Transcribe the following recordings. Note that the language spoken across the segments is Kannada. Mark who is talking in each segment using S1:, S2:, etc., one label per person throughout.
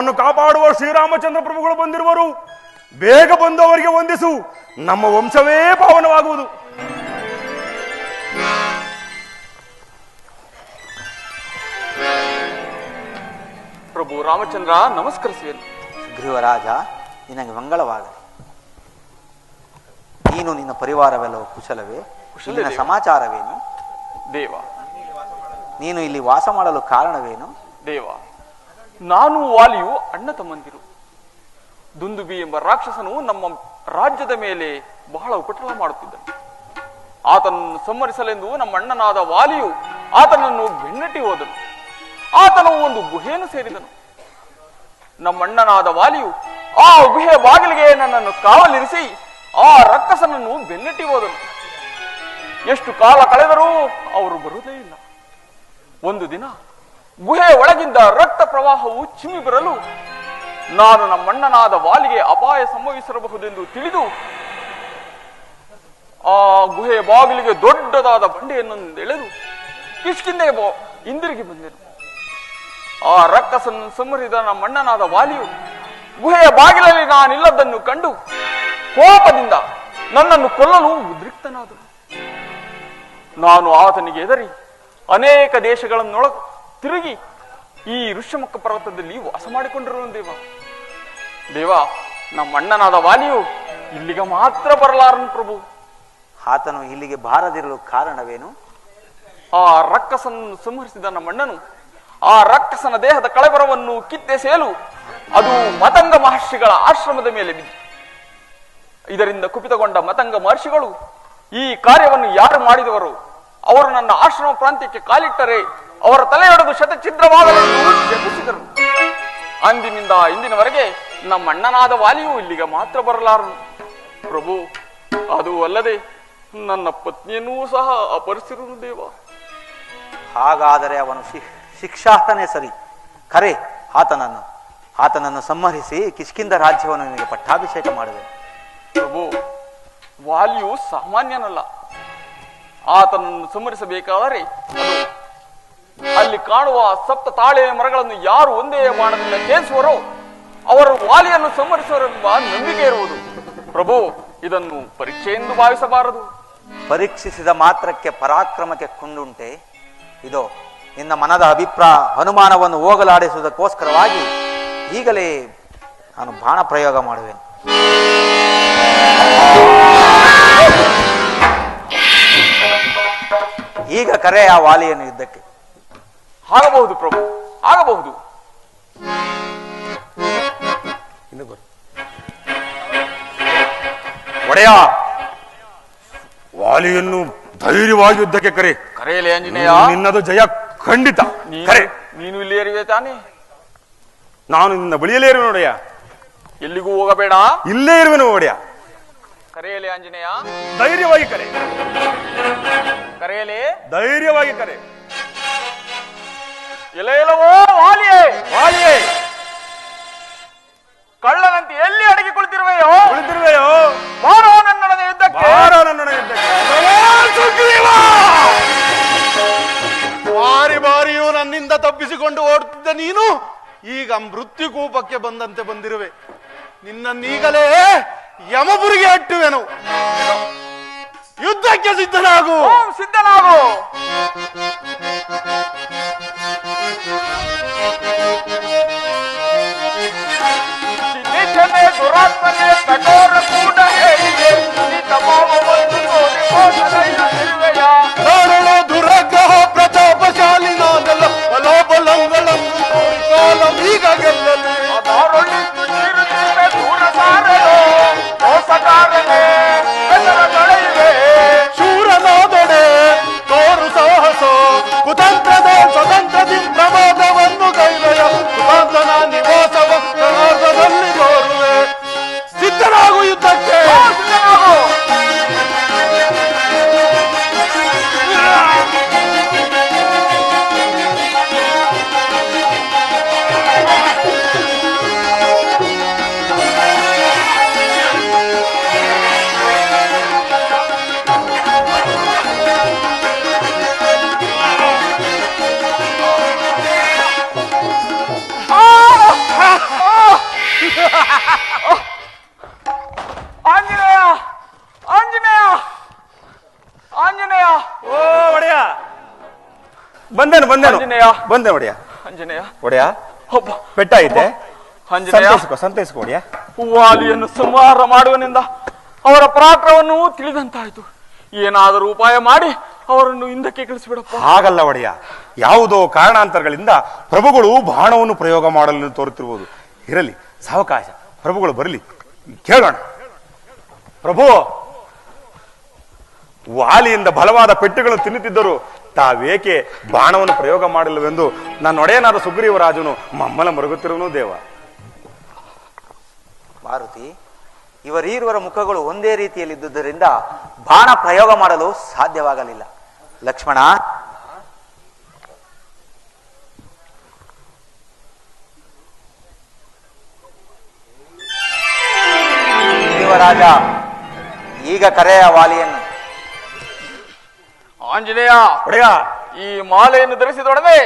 S1: ನಮ್ಮನ್ನು ಕಾಪಾಡುವ ಶ್ರೀರಾಮಚಂದ್ರ ಪ್ರಭುಗಳು ಬಂದಿರುವರು. ಬೇಗ ಬಂದವರಿಗೆ ವಂದಿಸು. ನಮ್ಮ ವಂಶವೇ ಪಾವನವಾಗುವುದು.
S2: ಪ್ರಭು ರಾಮಚಂದ್ರ ನಮಸ್ಕರಿಸುವೆನು
S3: ಗೃಹರಾಜ ನಿನಗೆ ಮಂಗಳವಾಗಲಿ. ನೀನು ನಿನ್ನ ಪರಿವಾರವೆಲ್ಲವೂ ಕುಶಲವೇ?
S2: ಕುಶಲವೇ.
S3: ಇಲ್ಲಿನ ಸಮಾಚಾರವೇನು?
S2: ದೇವ.
S3: ನೀನು ಇಲ್ಲಿ ವಾಸ ಮಾಡಲು ಕಾರಣವೇನು?
S2: ದೇವ. ನಾನು ವಾಲಿಯು ಅಣ್ಣ ತಮ್ಮಂದಿರು. ದುಂದುಬಿ ಎಂಬ ರಾಕ್ಷಸನು ನಮ್ಮ ರಾಜ್ಯದ ಮೇಲೆ ಬಹಳ ಉಪಟಳ ಮಾಡುತ್ತಿದ್ದನು. ಆತನನ್ನು ಸಂಹರಿಸಲೆಂದು ನಮ್ಮ ಅಣ್ಣನಾದ ವಾಲಿಯು ಆತನನ್ನು ಬೆನ್ನಟ್ಟಿ ಹೋದನು. ಆತನು ಒಂದು ಗುಹೆಯನ್ನು ಸೇರಿದನು. ನಮ್ಮಣ್ಣನಾದ ವಾಲಿಯು ಆ ಗುಹೆಯ ಬಾಗಿಲಿಗೆ ನನ್ನನ್ನು ಕಾವಲಿರಿಸಿ ಆ ರಕ್ಕಸನನ್ನು ಬೆನ್ನಟ್ಟಿ ಹೋದನು. ಎಷ್ಟು ಕಾಲ ಕಳೆದರೂ ಅವರು ಬರುವುದೇ ಇಲ್ಲ. ಒಂದು ದಿನ ಗುಹೆಯ ಒಳಗಿಂದ ರಕ್ತ ಪ್ರವಾಹವು ಚಿಮ್ಮಿ ಬರಲು ನಾನು ನಮ್ಮಣ್ಣನಾದ ವಾಲಿಗೆ ಅಪಾಯ ಸಂಭವಿಸಿರಬಹುದೆಂದು ತಿಳಿದು ಆ ಗುಹೆಯ ಬಾಗಿಲಿಗೆ ದೊಡ್ಡದಾದ ಬಂಡೆಯನ್ನು ಎಳೆದು ಕಿಷ್ಕಿಂದೆ ಹಿಂದಿರುಗಿ ಬಂದೆನು. ಆ ರಕ್ತ ಸಂಹರಿದ ನಮ್ಮಣ್ಣನಾದ ವಾಲಿಯು ಗುಹೆಯ ಬಾಗಿಲಲ್ಲಿ ನಾನಿಲ್ಲದನ್ನು ಕಂಡು ಕೋಪದಿಂದ ನನ್ನನ್ನು ಕೊಲ್ಲಲು ಉದ್ರಿಕ್ತನಾದನು. ನಾನು ಆತನಿಗೆ ಎದರಿ ಅನೇಕ ದೇಶಗಳನ್ನೊಳ ತಿರುಗಿ ಈ ಋಷ್ಯಮುಖ ಪರ್ವತದಲ್ಲಿ ವಾಸ ಮಾಡಿಕೊಂಡಿರುವ ದೇವ. ದೇವ ನಮ್ಮ ಅಣ್ಣನಾದ ವಾಲಿಯು ಇಲ್ಲಿಗೆ ಮಾತ್ರ ಬರಲಾರನು ಪ್ರಭು.
S3: ಆತನು ಇಲ್ಲಿಗೆ ಬಾರದಿರಲು ಕಾರಣವೇನು?
S2: ಆ ರಕ್ಕಸನ್ನು ಸಂಹರಿಸಿದ ನಮ್ಮಣ್ಣನು ಆ ರಕ್ಕಸನ ದೇಹದ ಕಳಬರವನ್ನು ಕಿತ್ತೆಸೆಯಲು ಅದು ಮತಂಗ ಮಹರ್ಷಿಗಳ ಆಶ್ರಮದ ಮೇಲೆ ಬಿದ್ದು. ಇದರಿಂದ ಕುಪಿತಗೊಂಡ ಮತಂಗ ಮಹರ್ಷಿಗಳು ಈ ಕಾರ್ಯವನ್ನು ಯಾರು ಮಾಡಿದವರು? ಅವರು ನನ್ನ ಆಶ್ರಮ ಪ್ರಾಂತ್ಯಕ್ಕೆ ಕಾಲಿಟ್ಟರೆ ಅವರ ತಲೆಯೊಡೆದು ಶತಛಿದ್ರವಾಗಲೆಂದು ಜಪಿಸಿದರು. ಅಂದಿನಿಂದ ಇಂದಿನವರೆಗೆ ನಮ್ಮ ಅಣ್ಣನಾದ ವಾಲಿಯು ಇಲ್ಲಿಗೆ ಮಾತ್ರ ಬರಲಾರನು. ಪ್ರಭು ಅದು ಅಲ್ಲದೆ ನನ್ನ ಪತ್ನಿಯನ್ನೂ ಸಹ ಅಪರಿಸಿರುವುದು ದೇವ.
S3: ಹಾಗಾದರೆ ಅವನು ಶಿಕ್ಷಾತನೇ ಸರಿ. ಕರೆ ಆತನನ್ನು ಆತನನ್ನು ಸಂಹರಿಸಿ ಕಿಷ್ಕಿಂದ ರಾಜ್ಯವನ್ನು ನಿನಗೆ ಪಟ್ಟಾಭಿಷೇಕ ಮಾಡಿದೆ.
S2: ಪ್ರಭು ವಾಲಿಯು ಸಾಮಾನ್ಯನಲ್ಲ. ಆತನನ್ನು ಸಂಹರಿಸಬೇಕಾದರೆ ಅದು ಅಲ್ಲಿ ಕಾಣುವ ಸಪ್ತ ತಾಳೆ ಮರಗಳನ್ನು ಯಾರು ಒಂದೇ ಬಾಣದಿಂದ ಕೇಳಿಸುವರೋ ಅವರು ವಾಲಿಯನ್ನು ಸಂಹರಿಸುವರೆಂಬ ನಂಬಿಕೆ ಇರುವುದು. ಪ್ರಭು, ಇದನ್ನು ಪರೀಕ್ಷೆ ಎಂದು ಭಾವಿಸಬಾರದು.
S3: ಪರೀಕ್ಷಿಸಿದ ಮಾತ್ರಕ್ಕೆ ಪರಾಕ್ರಮಕ್ಕೆ ಕುಂಡುಂಟೆ ಇದು, ನಿನ್ನ ಮನದ ಅಭಿಪ್ರಾಯ ಅನುಮಾನವನ್ನು ಹೋಗಲಾಡಿಸುವುದಕ್ಕೋಸ್ಕರವಾಗಿ ಈಗಲೇ ನಾನು ಬಾಣ ಪ್ರಯೋಗ ಮಾಡುವೆನು. ಈಗ ಕರೆ ಆ ವಾಲಿಯನ್ನು ಯುದ್ಧಕ್ಕೆ.
S2: ಆಗಬಹುದು ಪ್ರಭು ಆಗಬಹುದು.
S1: ಒಡೆಯ! ವಾಲಿಯನ್ನು ಧೈರ್ಯವಾಗಿ ಯುದ್ಧಕ್ಕೆ ಕರೆ.
S2: ಕರೆಯಲೇ ಆಂಜನೇಯ.
S1: ನಿನ್ನದು ಜಯ ಖಂಡಿತ.
S2: ನೀನು
S1: ಕರೆ.
S2: ನೀನು ಇಲ್ಲಿ ಏರಿವೆ ತಾನೆ?
S1: ನಾನು ನಿನ್ನ ಬಳಿಯಲ್ಲೇ ಇರುವೆ ಒಡೆಯ
S2: ಎಲ್ಲಿಗೂ ಹೋಗಬೇಡ.
S1: ಇಲ್ಲೇ ಇರುವೆನು ಒಡೆಯ.
S2: ಕರೆಯಲೆ ಆಂಜನೇಯ.
S1: ಧೈರ್ಯವಾಗಿ ಕರೆ.
S2: ಕರೆಯಲೆ.
S1: ಧೈರ್ಯವಾಗಿ ಕರೆ.
S2: ಎಲೆ ಎಲವೋ ವಾಲಿಯೇ
S1: ವಾಲಿಯೇ.
S2: ಕಳ್ಳನಂತೆ ಎಲ್ಲಿ ಅಡಗಿ ಕುಳಿತಿರುವೆಯೋ?
S1: ಕುಳಿತಿರುವೆಯೋ
S2: ಬಾರೋ ನನ್ನೊಡನೆ ಯುದ್ಧಕ್ಕೆ.
S1: ಬಾರ ನನ್ನ ಯುದ್ಧಕ್ಕೆ
S4: ಬಾರಿ ಬಾರಿಯೂ ನನ್ನಿಂದ ತಪ್ಪಿಸಿಕೊಂಡು ಓಡುತ್ತಿದ್ದ ನೀನು ಈಗ ಮೃತ್ಯು ಕೂಪಕ್ಕೆ ಬಂದಂತೆ ಬಂದಿರುವೆ. ನಿನ್ನನ್ನೀಗಲೇ ಯಮಪುರಿಗೆ ಅಟ್ಟುವೆನು. ಯುದ್ಧಕ್ಕೆ ಸಿದ್ಧನಾಗು.
S2: ಓಂ ಸಿದ್ಧನಾಗು. ಆಂಜನೇಯ.
S1: ಬಂದೆ ಒಡೆಯ.
S2: ಒಬ್ಬ.
S1: ಐತೆ.
S2: ಆಂಜನೇಯ.
S1: ಸಂತೈಸ್ಕೊ ಸಂತೈಸ್ಕೊ ಒಡೆಯ.
S2: ವಾಲಿಯನ್ನು ಸಂಹಾರ ಮಾಡುವನಿಂದ ಅವರ ಪರಾಕ್ರಮವನ್ನು ತಿಳಿದಂತಾಯ್ತು. ಏನಾದರೂ ಉಪಾಯ ಮಾಡಿ ಅವರನ್ನು ಹಿಂದಕ್ಕೆ ಕಳಿಸಿಬಿಡಪ್ಪ.
S1: ಹಾಗಲ್ಲ ಒಡೆಯ. ಯಾವುದೋ ಕಾರಣಾಂತರಗಳಿಂದ ಪ್ರಭುಗಳು ಬಾಣವನ್ನು ಪ್ರಯೋಗ ಮಾಡಲು ತೋರುತ್ತಿರಬಹುದು ಇರಲಿ ಸಾವಕಾಶ. ಪ್ರಭುಗಳು ಬರಲಿ. ಕೇಳೋಣ. ಪ್ರಭು ವಾಲಿಯಿಂದ ಬಲವಾದ ಪೆಟ್ಟುಗಳು ತಿನ್ನುತ್ತಿದ್ದರು. ತಾವೇಕೆ ಬಾಣವನ್ನು ಪ್ರಯೋಗ ಮಾಡಿಲ್ಲವೆಂದು ನನ್ನ ಒಡೆಯನಾದ ಸುಗ್ರೀವರಾಜನು ಮಮ್ಮಲ ಮರುಗುತ್ತಿರುವನು ದೇವ.
S3: ಮಾರುತಿ ಇವರೀರುವರ ಮುಖಗಳು ಒಂದೇ ರೀತಿಯಲ್ಲಿ ಇದ್ದುದರಿಂದ ಬಾಣ ಪ್ರಯೋಗ ಮಾಡಲು ಸಾಧ್ಯವಾಗಲಿಲ್ಲ. ಲಕ್ಷ್ಮಣ ರಾಜ ಈಗ ಕರೆಯ ವಾಲಿಯನ್ನು
S2: ಆಂಜನೇಯ
S1: ಒಡೆಯ.
S2: ಈ ಮಾಲೆಯನ್ನು ಧರಿಸಿದೊಡನೆ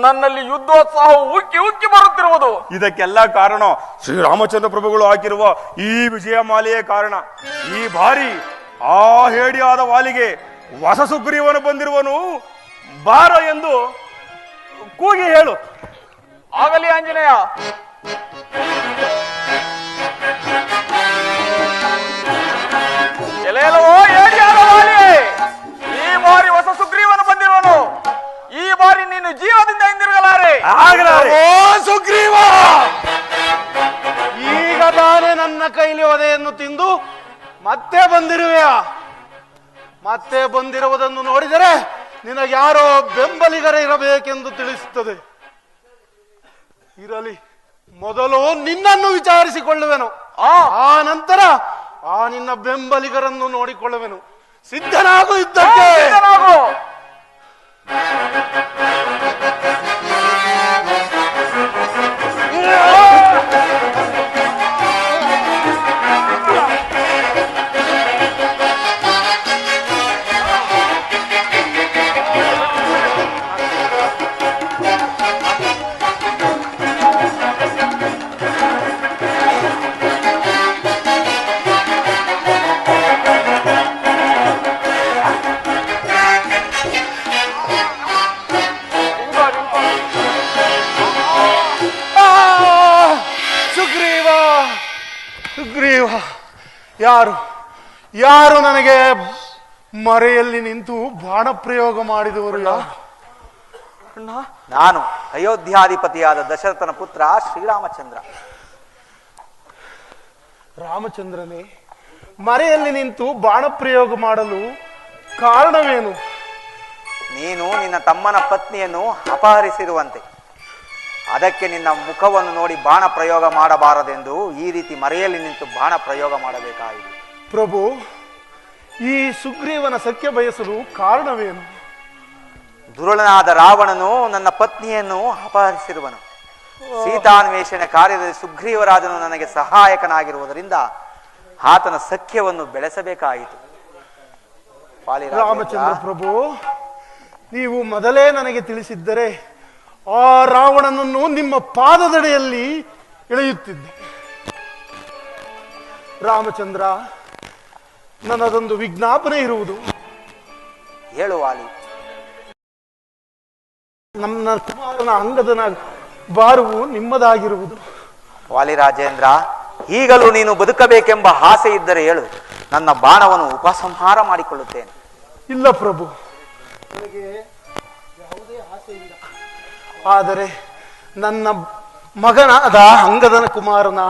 S2: ನನ್ನಲ್ಲಿ ಯುದ್ಧೋತ್ಸಾಹ ಉಕ್ಕಿ ಉಕ್ಕಿ ಬರುತ್ತಿರುವುದು.
S1: ಇದಕ್ಕೆಲ್ಲ ಕಾರಣ ಶ್ರೀರಾಮಚಂದ್ರ ಪ್ರಭುಗಳು ಹಾಕಿರುವ ಈ ವಿಜಯ ಮಾಲೆಯೇ ಕಾರಣ. ಈ ಬಾರಿ ಆ ಹೇಡಿಯಾದ ವಾಲಿಗೆ ಹೊಸ ಸುಗ್ರೀವನು ಬಂದಿರುವನು. ಬಾರ ಎಂದು ಕೂಗಿ ಹೇಳು.
S2: ಆಗಲಿ ಆಂಜನೇಯ.
S4: ಕೈಲಿ ಒದೆಯನ್ನು ತಿಂದು ಮತ್ತೆ ಬಂದಿರುವೆಯಾ? ಮತ್ತೆ ಬಂದಿರುವುದನ್ನು ನೋಡಿದರೆ ನಿನಗ್ಯಾರೋ ಬೆಂಬಲಿಗರ ಇರಬೇಕೆಂದು ತಿಳಿಸುತ್ತದೆ. ಇರಲಿ ಮೊದಲು ನಿನ್ನನ್ನು ವಿಚಾರಿಸಿಕೊಳ್ಳುವೆನು.
S2: ಆ.
S4: ಆ ನಂತರ ಆ ನಿನ್ನ ಬೆಂಬಲಿಗರನ್ನು ನೋಡಿಕೊಳ್ಳುವೆನು. ಸಿದ್ಧನಾಗು ಯುದ್ಧಕ್ಕೆ ಯಾರು? ಯಾರು ನನಗೆ ಮರೆಯಲ್ಲಿ ನಿಂತು ಬಾಣ ಪ್ರಯೋಗ ಮಾಡಿದವರು
S3: ನಾನು ಅಯೋಧ್ಯಾಧಿಪತಿಯಾದ ದಶರಥನ ಪುತ್ರ ಶ್ರೀರಾಮಚಂದ್ರ.
S4: ರಾಮಚಂದ್ರನೇ ಮರೆಯಲ್ಲಿ ನಿಂತು ಬಾಣ ಪ್ರಯೋಗ ಮಾಡಲು ಕಾರಣವೇನು?
S3: ನೀನು ನಿನ್ನ ತಮ್ಮನ ಪತ್ನಿಯನ್ನು ಅಪಹರಿಸಿರುವಂತೆ. ಅದಕ್ಕೆ ನಿನ್ನ ಮುಖವನ್ನು ನೋಡಿ ಬಾಣ ಪ್ರಯೋಗ ಮಾಡಬಾರದೆಂದು ಈ ರೀತಿ ಮರೆಯಲ್ಲಿ ನಿಂತು ಬಾಣ ಪ್ರಯೋಗ ಮಾಡಬೇಕಾಯಿತು.
S4: ಪ್ರಭು ಈ ಸುಗ್ರೀವನ ಸಖ್ಯ ಬಯಸಲು ಕಾರಣವೇನು?
S3: ದುರುಳನಾದ ರಾವಣನು ನನ್ನ ಪತ್ನಿಯನ್ನು ಅಪಹರಿಸಿರುವನು. ಸೀತಾನ್ವೇಷಣೆ ಕಾರ್ಯದಲ್ಲಿ ಸುಗ್ರೀವರಾಜನು ನನಗೆ ಸಹಾಯಕನಾಗಿರುವುದರಿಂದ ಆತನ ಸಖ್ಯವನ್ನು ಬೆಳೆಸಬೇಕಾಯಿತು.
S4: ರಾಮಚಂದ್ರ ಪ್ರಭು ನೀವು ಮೊದಲೇ ನನಗೆ ತಿಳಿಸಿದ್ದರೆ ಆ ರಾವಣನನ್ನು ನಿಮ್ಮ ಪಾದದಡೆಯಲ್ಲಿ ಎಳೆಯುತ್ತಿದ್ದೆ. ರಾಮಚಂದ್ರ ನನ್ನದೊಂದು ವಿಜ್ಞಾಪನೆ ಇರುವುದು.
S3: ಹೇಳು ವಾಲಿ.
S4: ನನ್ನ ಕುಮಾರನ ಅಂಗದನ ಬಾರುವು ನಿಮ್ಮದಾಗಿರುವುದು.
S3: ವಾಲಿ ರಾಜೇಂದ್ರ ಈಗಲೂ ನೀನು ಬದುಕಬೇಕೆಂಬ ಆಸೆ ಇದ್ದರೆ ಹೇಳು. ನನ್ನ ಬಾಣವನ್ನು ಉಪಸಂಹಾರ ಮಾಡಿಕೊಳ್ಳುತ್ತೇನೆ.
S4: ಇಲ್ಲ ಪ್ರಭು ನನಗೆ ಯಾವುದೇ ಆಸೆ ಇಲ್ಲ ಆದರೆ ನನ್ನ ಮಗನಾದ ಅಂಗದನ ಕುಮಾರನ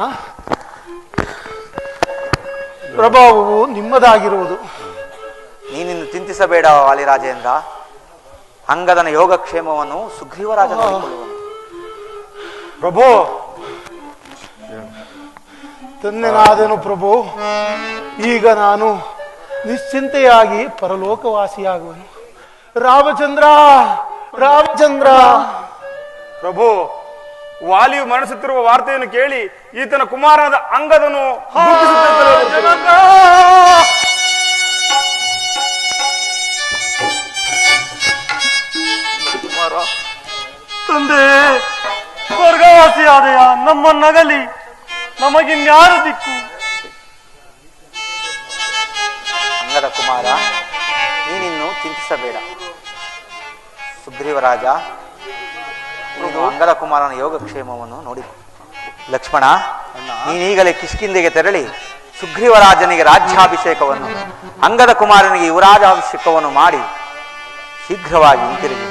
S4: ಪ್ರಭಾವವು ನಿಮ್ಮದಾಗಿರುವುದು.
S3: ನೀನಿನ್ನು ಚಿಂತಿಸಬೇಡ ವಾಲಿರಾಜೇಂದ್ರ. ಅಂಗದನ ಯೋಗಕ್ಷೇಮವನ್ನು ಸುಗ್ರೀವರಾಜ
S1: ಪ್ರಭು
S4: ತನ್ನೆನಾದನು ಪ್ರಭು. ಈಗ ನಾನು ನಿಶ್ಚಿಂತೆಯಾಗಿ ಪರಲೋಕವಾಸಿಯಾಗುವನು. ರಾಮಚಂದ್ರ ರಾಮಚಂದ್ರ.
S1: ಪ್ರಭು ವಾಲಿಯು ಮರಣಿಸುತ್ತಿರುವ ವಾರ್ತೆಯನ್ನು ಕೇಳಿ ಈತನ ಕುಮಾರನಾದ ಅಂಗದನು
S5: ತಂದೆ ಸ್ವರ್ಗವಾಸಿಯಾದೆಯ? ನಮ್ಮ ನಗಲಿ ನಮಗಿನ್ಯಾರು ದಿಕ್ಕು?
S3: ಅಂಗದ ಕುಮಾರ ನೀನಿನ್ನು ಚಿಂತಿಸಬೇಡ. ಸುಗ್ರೀವರಾಜ ಅಂಗದ ಕುಮಾರನ ಯೋಗಕ್ಷೇಮವನ್ನು ನೋಡಿ. ಲಕ್ಷ್ಮಣ ನೀನೀಗಲೇ ಕಿಷ್ಕಿಂದೆಗೆ ತೆರಳಿ ಸುಗ್ರೀವರಾಜನಿಗೆ ರಾಜ್ಯಾಭಿಷೇಕವನ್ನು ಅಂಗದ ಕುಮಾರನಿಗೆ ಯುವರಾಜಾಭಿಷೇಕವನ್ನು ಮಾಡಿ ಶೀಘ್ರವಾಗಿ ಹಿಂತಿರುಗಿ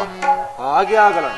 S4: ಹಾಗೆ ಆಗಲ್ಲ.